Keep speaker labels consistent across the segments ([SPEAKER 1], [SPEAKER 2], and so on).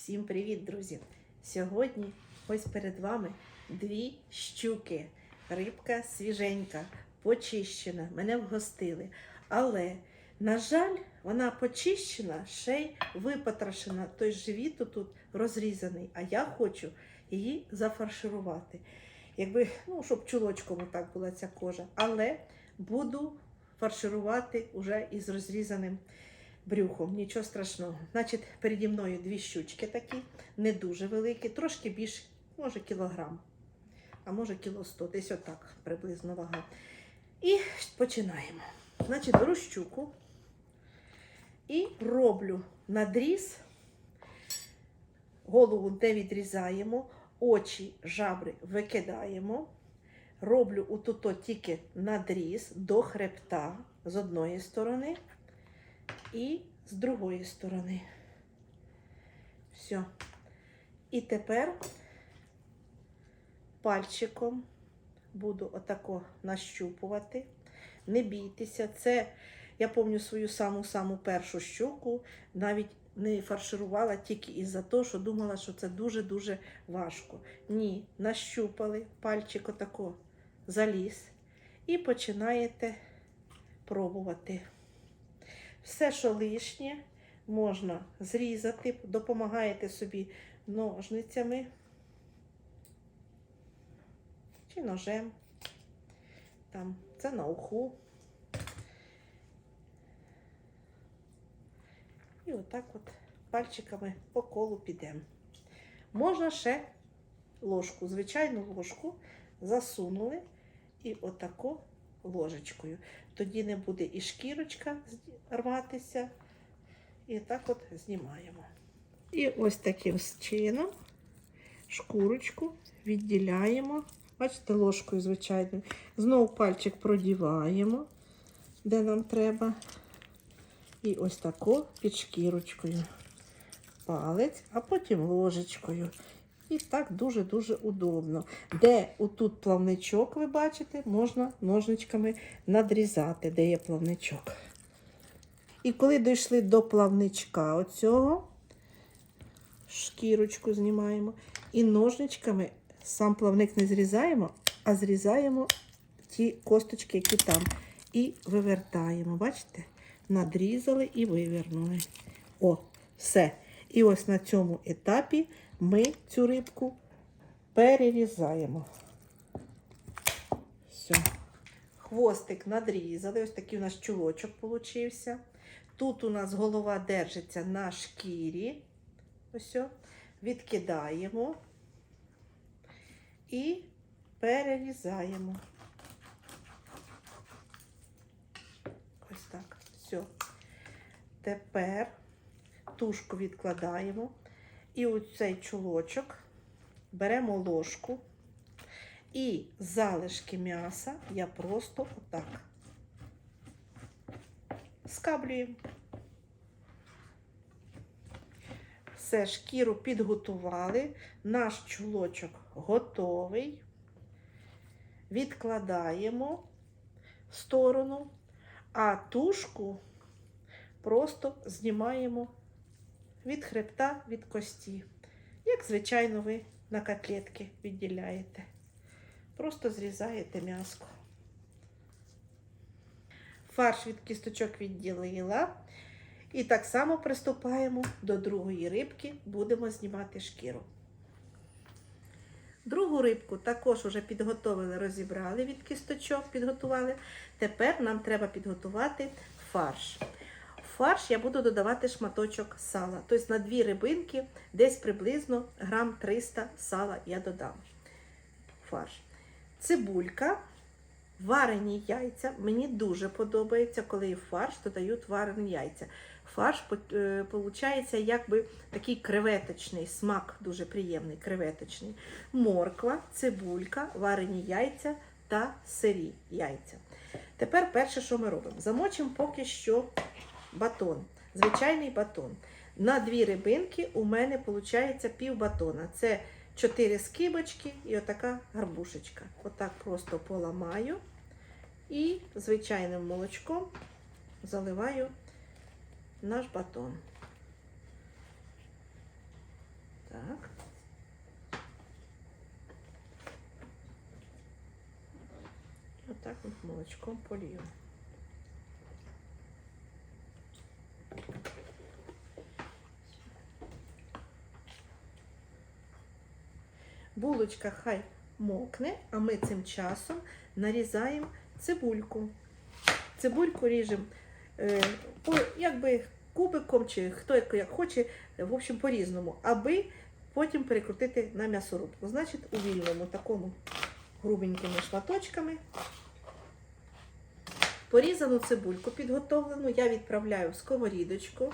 [SPEAKER 1] Всім привіт, друзі! Сьогодні ось перед вами дві щуки. Рибка свіженька, почищена, мене вгостили. Але, на жаль, вона почищена, ще й випотрошена. Той живіт тут розрізаний, а я хочу її зафарширувати. Якби, ну, щоб чулочком так була ця кожа. Але буду фарширувати уже із розрізаним брюхом, нічого страшного. Значить, переді мною дві щучки такі, не дуже великі, трошки більш, може, кілограм, а може кіло сто, десь отак приблизно вага. І починаємо. Значить, беру щуку і роблю надріз, голову не відрізаємо, очі, жабри викидаємо. Роблю отуто тільки надріз до хребта з одної сторони і з другої сторони. Все. І тепер пальчиком буду отако нащупувати. Не бійтеся, це я пам'ятаю свою саму-саму першу щуку, навіть не фарширувала тільки із-за того, що думала, що це дуже-дуже важко. Ні, нащупали, пальчик отако заліз і починаєте пробувати. Все, що лишнє, можна зрізати, допомагаєте собі ножницями чи ножем. Там, це на уху. І отак от пальчиками по колу підемо. Можна ще ложку, звичайну ложку засунули і отако ложечкою. Тоді не буде і шкірочка рватися. І так от знімаємо. І ось таким чином шкурочку відділяємо. Бачите, ложкою, звичайно. Знову пальчик продіваємо, де нам треба. І ось тако під шкірочкою. Палець, а потім ложечкою. І так дуже-дуже удобно. Де отут плавничок, ви бачите, можна ножничками надрізати, де є плавничок. І коли дійшли до плавничка оцього, шкірочку знімаємо. І ножничками сам плавник не зрізаємо, а зрізаємо ті косточки, які там. І вивертаємо. Бачите? Надрізали і вивернули. О, все. І ось на цьому етапі ми цю рибку перерізаємо. Все. Хвостик надрізали. Ось такий у нас чулочок получився. Тут у нас голова держиться на шкірі. Ось. Відкидаємо і перерізаємо. Ось так. Все. Тепер тушку відкладаємо. І оцей чулочок беремо ложку і залишки м'яса я просто отак скаблюємо. Все, шкіру підготували, наш чулочок готовий. Відкладаємо в сторону, а тушку просто знімаємо від хребта, від кості. Як, звичайно, ви на котлетки відділяєте. Просто зрізаєте м'яско. Фарш від кісточок відділила. І так само приступаємо до другої рибки, будемо знімати шкіру. Другу рибку також вже підготовили, розібрали від кісточок, підготували. Тепер нам треба підготувати фарш. Фарш я буду додавати шматочок сала. Тобто на дві рибинки десь приблизно грам 300 сала я додам. Фарш. Цибулька, варені яйця. Мені дуже подобається, коли в фарш додають варені яйця. Фарш виходить якби такий креветочний, смак дуже приємний, креветочний. Морква, цибулька, варені яйця та сирі яйця. Тепер перше, що ми робимо? Замочимо поки що батон. Звичайний батон. На дві рибинки у мене виходить пів батона. Це чотири скибочки і отака гарбушечка. Отак просто поламаю і звичайним молочком заливаю наш батон. Так. Отак от молочком полью. Булочка хай мокне, а ми цим часом нарізаємо цибульку. Цибульку ріжемо е, якби кубиком, чи хто як, хоче, в общем, по-різному, аби потім перекрутити на м'ясорубку. Значить, у вільному такому грубенькими шматочками. Порізану цибульку підготовлену я відправляю в сковорідочку.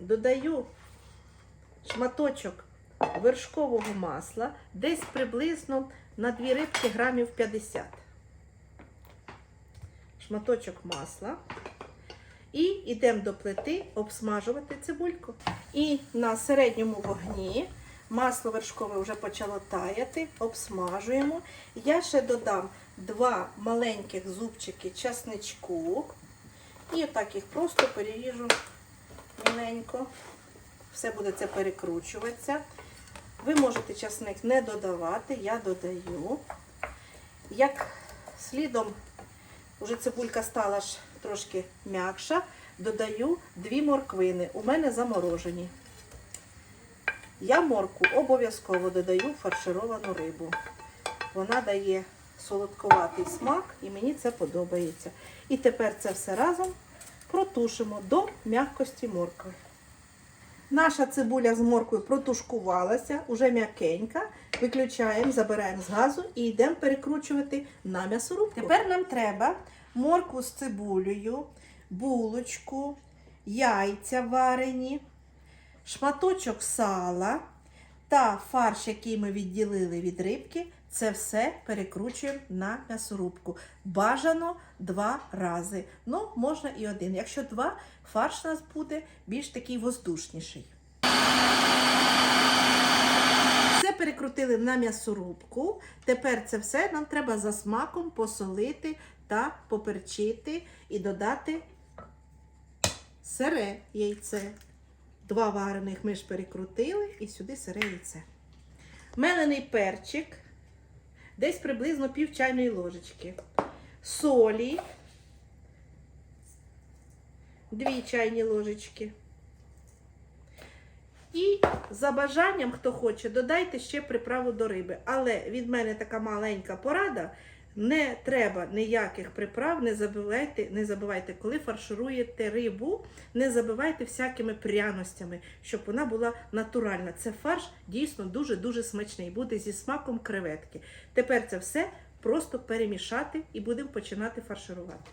[SPEAKER 1] Додаю шматочок вершкового масла, десь приблизно на дві рибки грамів 50. Шматочок масла. І йдемо до плити обсмажувати цибульку. І на середньому вогні масло вершкове вже почало таяти, обсмажуємо. Я ще додам два маленьких зубчики часничку. І отак їх просто переріжу міленько. Все буде це перекручуватися. Ви можете часник не додавати, я додаю. Як слідом вже цибулька стала ж трошки м'якша, додаю дві морквини. У мене заморожені. Я морку обов'язково додаю фаршировану рибу. Вона дає солодковатий смак і мені це подобається. І тепер це все разом протушимо до м'якості моркви. Наша цибуля з морквою протушкувалася, уже м'якенька. Виключаємо, забираємо з газу і йдемо перекручувати на м'ясорубку. Тепер нам треба моркву з цибулею, булочку, яйця варені, шматочок сала та фарш, який ми відділили від рибки. Це все перекручуємо на м'ясорубку. Бажано два рази. Ну, можна і один. Якщо два, фарш у нас буде більш такий воздушніший. Все перекрутили на м'ясорубку. Тепер це все нам треба за смаком посолити та поперчити і додати сире яйце. Два варених ми ж перекрутили і сюди сире яйце. Мелений перчик, десь приблизно пів чайної ложечки. Солі, дві чайні ложечки. І за бажанням, хто хоче, додайте ще приправу до риби. Але від мене така маленька порада. Не треба ніяких приправ, не забувайте, не забувайте, коли фаршируєте рибу, не забивайте всякими пряностями, щоб вона була натуральна. Це фарш дійсно дуже-дуже смачний, буде зі смаком креветки. Тепер це все просто перемішати і будемо починати фарширувати.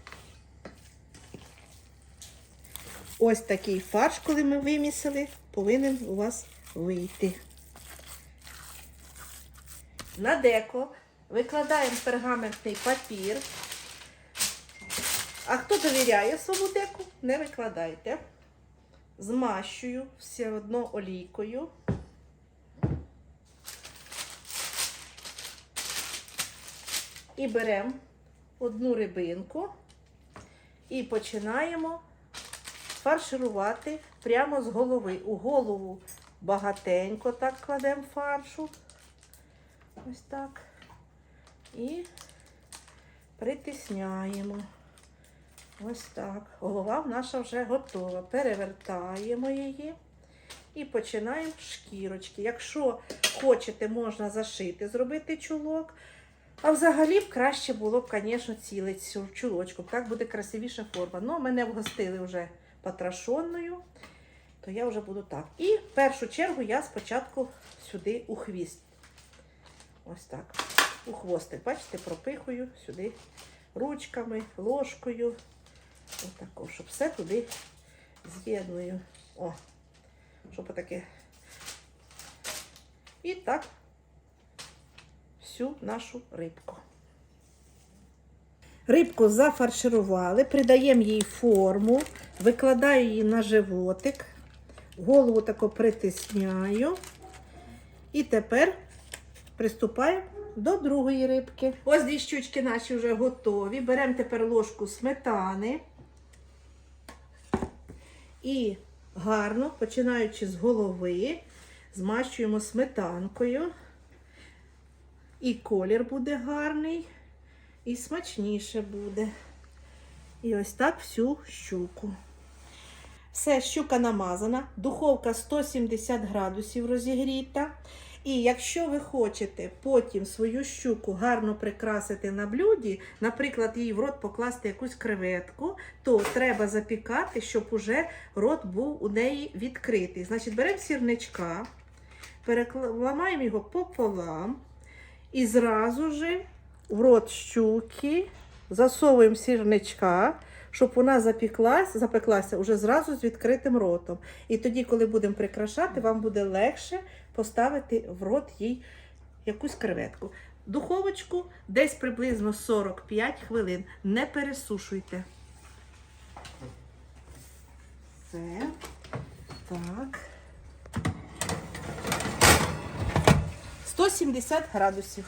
[SPEAKER 1] Ось такий фарш, коли ми вимісили, повинен у вас вийти. На деко викладаємо пергаментний папір. А хто довіряє своєму деку, не викладайте. Змащую все одно олійкою. І беремо одну рибинку і починаємо фарширувати прямо з голови. У голову багатенько так кладемо фаршу. Ось так. І притисняємо. Ось так. Голова наша вже готова. Перевертаємо її і починаємо шкірочки. Якщо хочете, можна зашити, зробити чулок. А взагалі б краще було б, звісно, цю чулочку. Так буде красивіша форма. Ну, мене вгостили вже патрашонною, то я вже буду так. І в першу чергу я спочатку сюди у хвіст. Ось так. У хвостик, бачите, пропихую сюди ручками, ложкою. Отако, щоб все туди з'єдную. О, щоб отаке. І так всю нашу рибку. Рибку зафарширували, придаємо їй форму, викладаю її на животик, голову тако притисняю. І тепер приступаємо до другої рибки. Ось дві щучки наші вже готові. Беремо тепер ложку сметани і гарно, починаючи з голови, змащуємо сметанкою. І колір буде гарний, і смачніше буде. І ось так всю щуку. Все, щука намазана, духовка 170 градусів розігріта. І якщо ви хочете потім свою щуку гарно прикрасити на блюді, наприклад, їй в рот покласти якусь креветку, то треба запікати, щоб уже рот був у неї відкритий. Значить, беремо сірничка, переламаємо його пополам і зразу же в рот щуки засовуємо сірничка, щоб вона запіклась, запеклася уже зразу з відкритим ротом. І тоді, коли будемо прикрашати, вам буде легше поставити в рот їй якусь креветку. Духовочку десь приблизно 45 хвилин. Не пересушуйте. Все. Так. 170 градусів.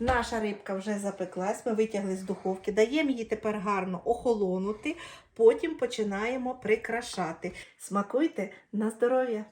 [SPEAKER 1] Наша рибка вже запеклась, ми витягли з духовки, даємо її тепер гарно охолонути, потім починаємо прикрашати. Смакуйте на здоров'я!